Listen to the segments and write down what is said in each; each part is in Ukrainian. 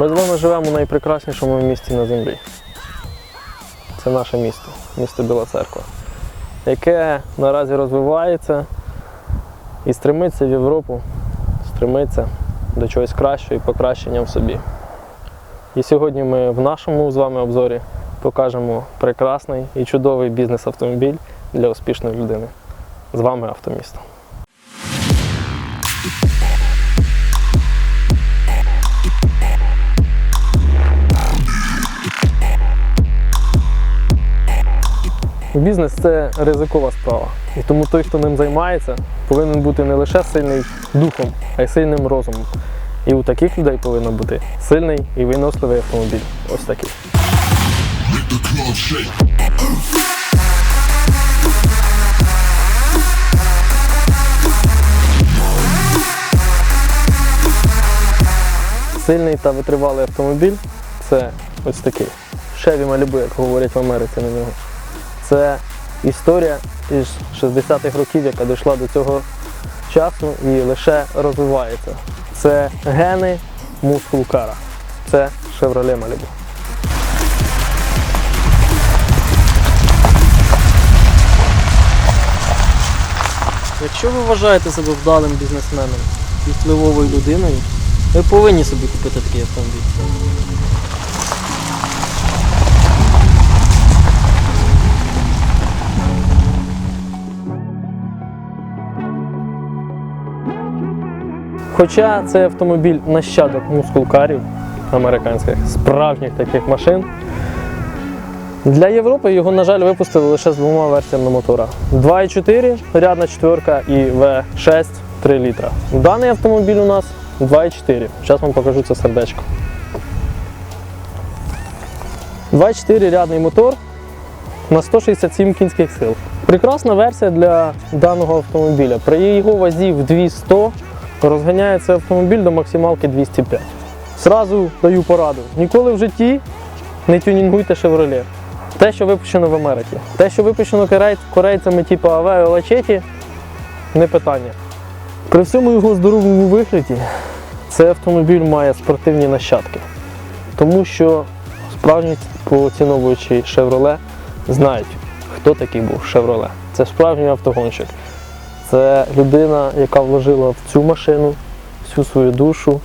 Ми з вами живемо у найпрекраснішому місті на землі. Це наше місто, місто Біла Церква, яке наразі розвивається і стремиться в Європу, стремиться до чогось кращого і покращення в собі. І сьогодні ми в нашому з вами обзорі покажемо прекрасний і чудовий бізнес-автомобіль для успішної людини. З вами Автомісто. Бізнес це ризикова справа. І тому той, хто ним займається, повинен бути не лише сильний духом, а й сильним розумом. І у таких людей повинен бути сильний і виносливий автомобіль. Ось такий. Сильний та витривалий автомобіль це ось такий. Chevy Malibu, як говорять в Америці на нього. Це історія із 60-х років, яка дійшла до цього часу і лише розвивається. Це гени мускулкара. Це Chevrolet Malibu. Якщо ви вважаєте себе вдалим бізнесменом і впливовою людиною, ви повинні собі купити такий автомобіль. Хоча цей автомобіль нащадок мускулкарів американських, справжніх таких машин. Для Європи його, на жаль, випустили лише з двома версіями мотора: 2,4, рядна четверка і V6 3 літра. Даний автомобіль у нас 2,4. Зараз вам покажу це сердечко. 2,4 рядний мотор на 167 кінських сил. Прекрасна версія для даного автомобіля. При його вазі в 200 розганяється автомобіль до максималки 205. Зразу даю пораду. Ніколи в житті не тюнінгуйте Chevrolet. Те, що випущено в Америці. Те, що випущено корейцями типу Aveo Lachetti, не питання. При всьому його здоровому вигляді цей автомобіль має спортивні нащадки. Тому що справжні поціновуючі Chevrolet знають, хто такий був Chevrolet. Це справжній автогонщик. Це людина, яка вложила в цю машину всю свою душу,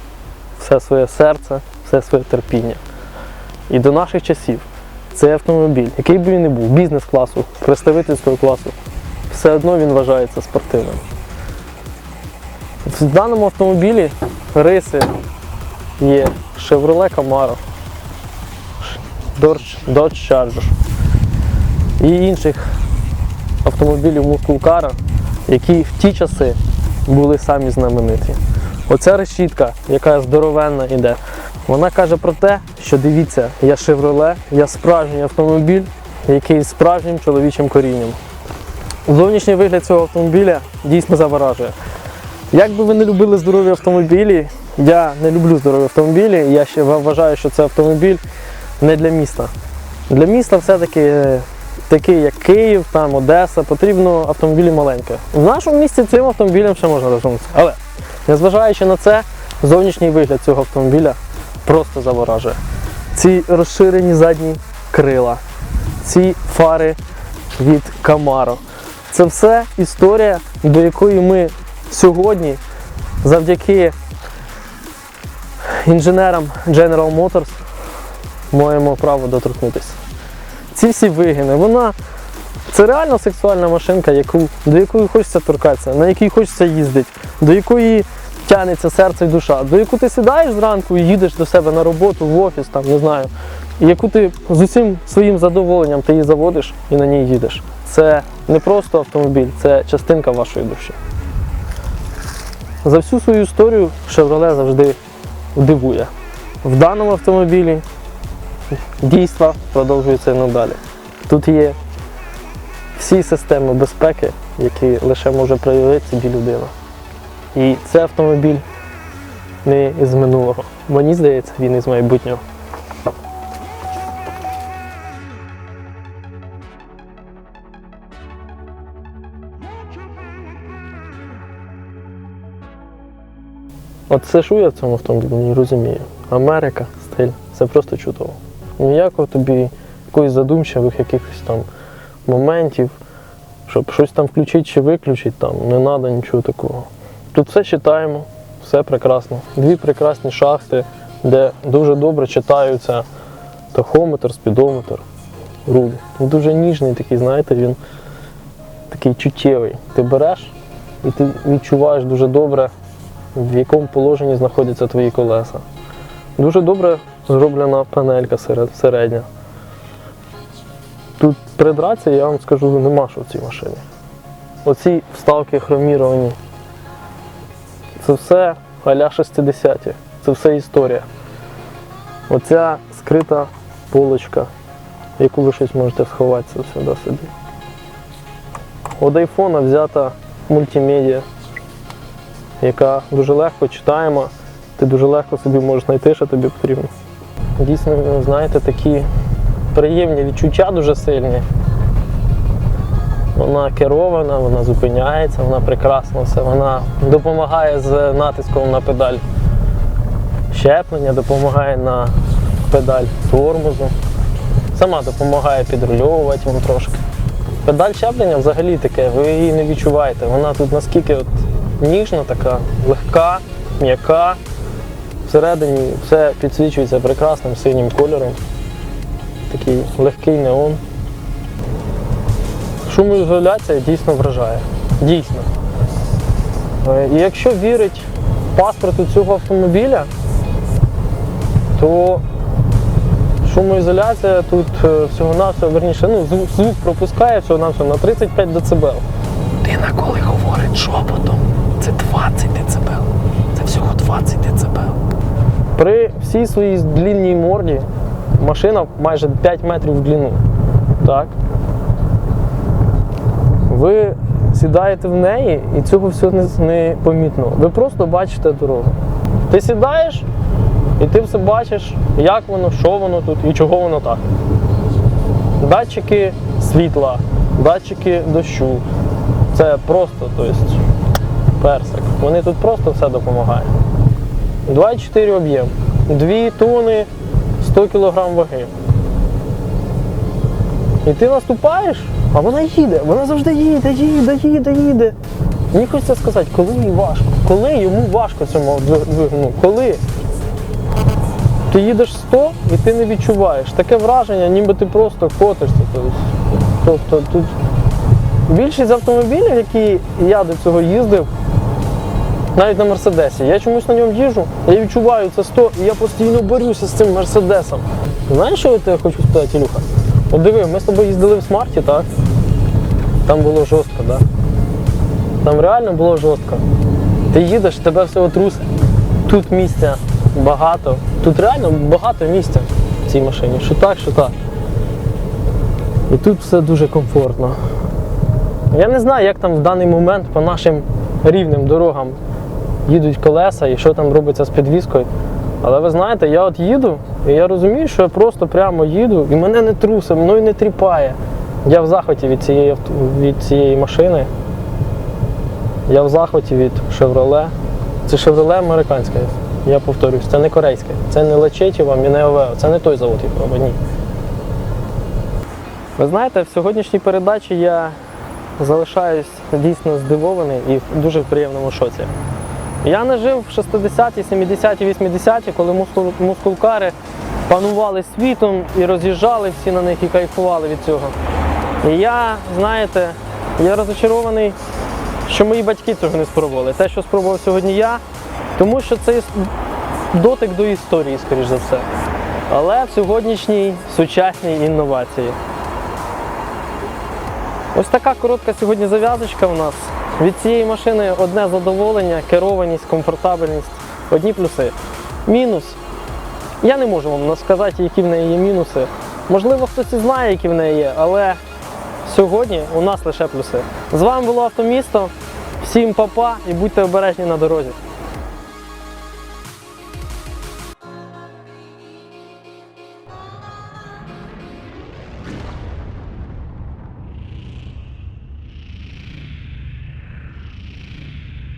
все своє серце, все своє терпіння. І до наших часів цей автомобіль, який би він не був, бізнес-класу, представительського класу, все одно він вважається спортивним. В даному автомобілі риси є Chevrolet Camaro, Dodge, Charger і інших автомобілів мускулкара, які в ті часи були самі знамениті. Оця решітка, яка здоровенна іде, вона каже про те, що дивіться, я Chevrolet, я справжній автомобіль, який з справжнім чоловічим корінням. Зовнішній вигляд цього автомобіля дійсно заворажує. Як би ви не любили здорові автомобілі, я не люблю здорові автомобілі, я ще вважаю, що це автомобіль не для міста. Для міста все-таки такий, як Київ, там Одеса, потрібно автомобілі маленькі. В нашому місті цим автомобілем ще можна розумітися. Але незважаючи на це, зовнішній вигляд цього автомобіля просто заворажує. Ці розширені задні крила, ці фари від Camaro. Це все історія, до якої ми сьогодні, завдяки інженерам General Motors, маємо право доторкнутися. Ці всі вигини, вона це реально сексуальна машинка, яку, до якої хочеться торкатися, на якій хочеться їздити, до якої тягнеться серце і душа, до яку ти сідаєш зранку і їдеш до себе на роботу, в офіс, там, не знаю, і яку ти з усім своїм задоволенням ти її заводиш і на ній їдеш. Це не просто автомобіль, це частинка вашої душі. За всю свою історію Chevrolet завжди дивує. В даному автомобілі дійства продовжуються і надалі. Тут є всі системи безпеки, які лише може проявити собі людина. І це автомобіль не із минулого. Мені здається, він із майбутнього. От це що я в цьому автомобілі не розумію. Америка, стиль. Це просто чудово. Ніякого тобі якоїсь задумчивих якихось там моментів, щоб щось там включити чи виключити, там не треба нічого такого. Тут все читаємо, все прекрасно. Дві прекрасні шахти, де дуже добре читаються тахометр, спідометр, руль. Дуже ніжний такий, знаєте, він такий чуттєвий. Ти береш і ти відчуваєш дуже добре, в якому положенні знаходяться твої колеса. Дуже добре зроблена панелька середня. Тут придратися, я вам скажу, нема що в цій машині. Оці вставки хроміровані. Це все а-ля 60-ті. Це все історія. Оця скрита полочка, яку ви щось можете сховати сюди собі. От айфона взята мультимедіа, яка дуже легко читаємо, ти дуже легко собі можеш знайти, що тобі потрібно. Дійсно, знаєте, такі приємні відчуття дуже сильні. Вона керована, вона зупиняється, вона прекрасна все, вона допомагає з натиском на педаль щеплення, допомагає на педаль тормозу. Сама допомагає підрульовувати вам трошки. Педаль щеплення взагалі таке, ви її не відчуваєте. Вона тут наскільки от ніжна, така, легка, м'яка. Всередині все підсвічується прекрасним синім кольором. Такий легкий неон. Шумоізоляція дійсно вражає. Дійсно. Е, І якщо вірить паспорту цього автомобіля, то шумоізоляція тут е, всього-навсього, верніше, ну, звук, пропускає всього-навсього на 35 дБ. Людина, коли говорить шепотом, це 20 дБ. Це всього 20 дБ. При всій своїй длінній морді машина майже 5 метрів в длину. Так? Ви сідаєте в неї і цього всього не, не помітно. Ви просто бачите дорогу. Ти сідаєш і ти все бачиш, як воно, що воно тут і чого воно так. Датчики світла, датчики дощу. Це просто, тобто, персик. Вони тут просто все допомагають. 2,4 об'єм. 2 тони 100 кг ваги. І ти наступаєш, а вона їде, вона завжди їде, їде, їде, їде. Мені хочеться сказати, коли їй важко, коли йому важко цьому двигуну, коли ти їдеш 100 і ти не відчуваєш. Таке враження, ніби ти просто котишся. Тобто, тут більшість автомобілів, які я до цього їздив, навіть на Мерседесі. Я чомусь на ньому їжджу, я відчуваю це 100, і я постійно борюся з цим Мерседесом. Знаєш, що я тебе хочу сказати, Ілюха? От диви, ми з тобою їздили в смарті, так? Там було жорстко, так? Там реально було жорстко. Ти їдеш, тебе все трусить. Тут місця багато. Тут реально багато місця в цій машині. Що так, що так. І тут все дуже комфортно. Я не знаю, як там в даний момент по нашим рівним дорогам їдуть колеса і що там робиться з підвіскою. Але ви знаєте, я от їду, і я розумію, що я просто прямо їду, і мене не трусить, мною не тріпає. Я в захваті від цієї, від цієї машини. Я в захваті від Chevrolet. Це Chevrolet американське, я повторюсь, це не корейське, це не Лачетєва, Мінеовео, це не той завод Європа, ні. Ви знаєте, в сьогоднішній передачі я залишаюсь дійсно здивований і в дуже приємному шоці. Я не жив в 60-ті, 70-ті, 80-ті, коли мускул- мускулкари панували світом і роз'їжджали всі на них і кайфували від цього. І я, знаєте, я розочарований, що мої батьки цього не спробували. Те, що спробував сьогодні я, тому що це дотик до історії, скоріш за все. Але в сьогоднішній сучасній інновації. Ось така коротка сьогодні зав'язочка у нас. Від цієї машини одне задоволення, керованість, комфортабельність, одні плюси. Мінус. Я не можу вам сказати, які в неї є мінуси. Можливо, хтось і знає, які в неї є, але сьогодні у нас лише плюси. З вами було Автомісто. Всім па-па і будьте обережні на дорозі.